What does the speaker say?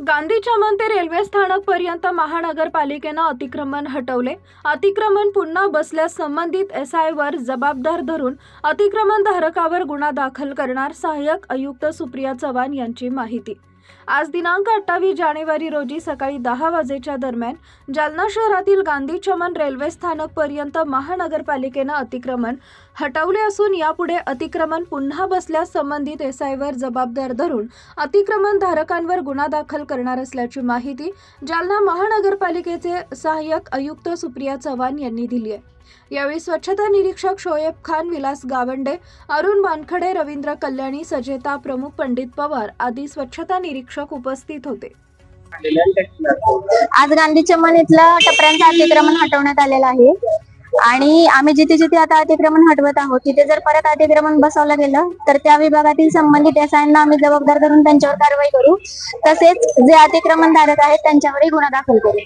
गांधी चमन ते रेल्वे स्थानक पर्यंत महानगरपालिकेनं अतिक्रमण हटवले. अतिक्रमण पुन्हा बसल्यास संबंधित एस वर जबाबदार धरून अतिक्रमण धारकावर गुन्हा दाखल करणार सहाय्यक आयुक्त सुप्रिया चव्हाण यांची माहिती. आज दिनांक अठ्ठावीस जानेवारी रोजी सकाळी दहा वाजेच्या दरम्यान जालना शहरातील गांधी चमन रेल्वे स्थानक पर्यंत महानगरपालिकेनं अतिक्रमण हटवले असून यापुढे अतिक्रमण पुन्हा बसल्यास संबंधित एस जबाबदार धरून अतिक्रमण धारकांवर गुन्हा दाखल करणार असल्याची माहिती जालना महानगरपालिकेचे सहाय्यक आयुक्त सुप्रिया चव्हाण यांनी दिली आहे. यावेळी स्वच्छता निरीक्षक शोएब खान विलास गावंडे अरुण वानखडे रवींद्र कल्याणी सजेता प्रमुख पंडित पवार आदी स्वच्छता निरीक्षक उपस्थित होते. आज गांधी चमन इथलं टपऱ्यांचं अतिक्रमण हटवण्यात आलेलं आहे. आणि आम्ही जिथे जिथे आता अतिक्रमण हटवत आहोत तिथे जर परत अतिक्रमण बसवलं गेलं तर त्या विभागातील संबंधित एसआयना आम्ही जबाबदार धरून त्यांच्यावर कारवाई करू. तसेच जे अतिक्रमण धारक आहेत त्यांच्यावरही गुन्हा दाखल करू.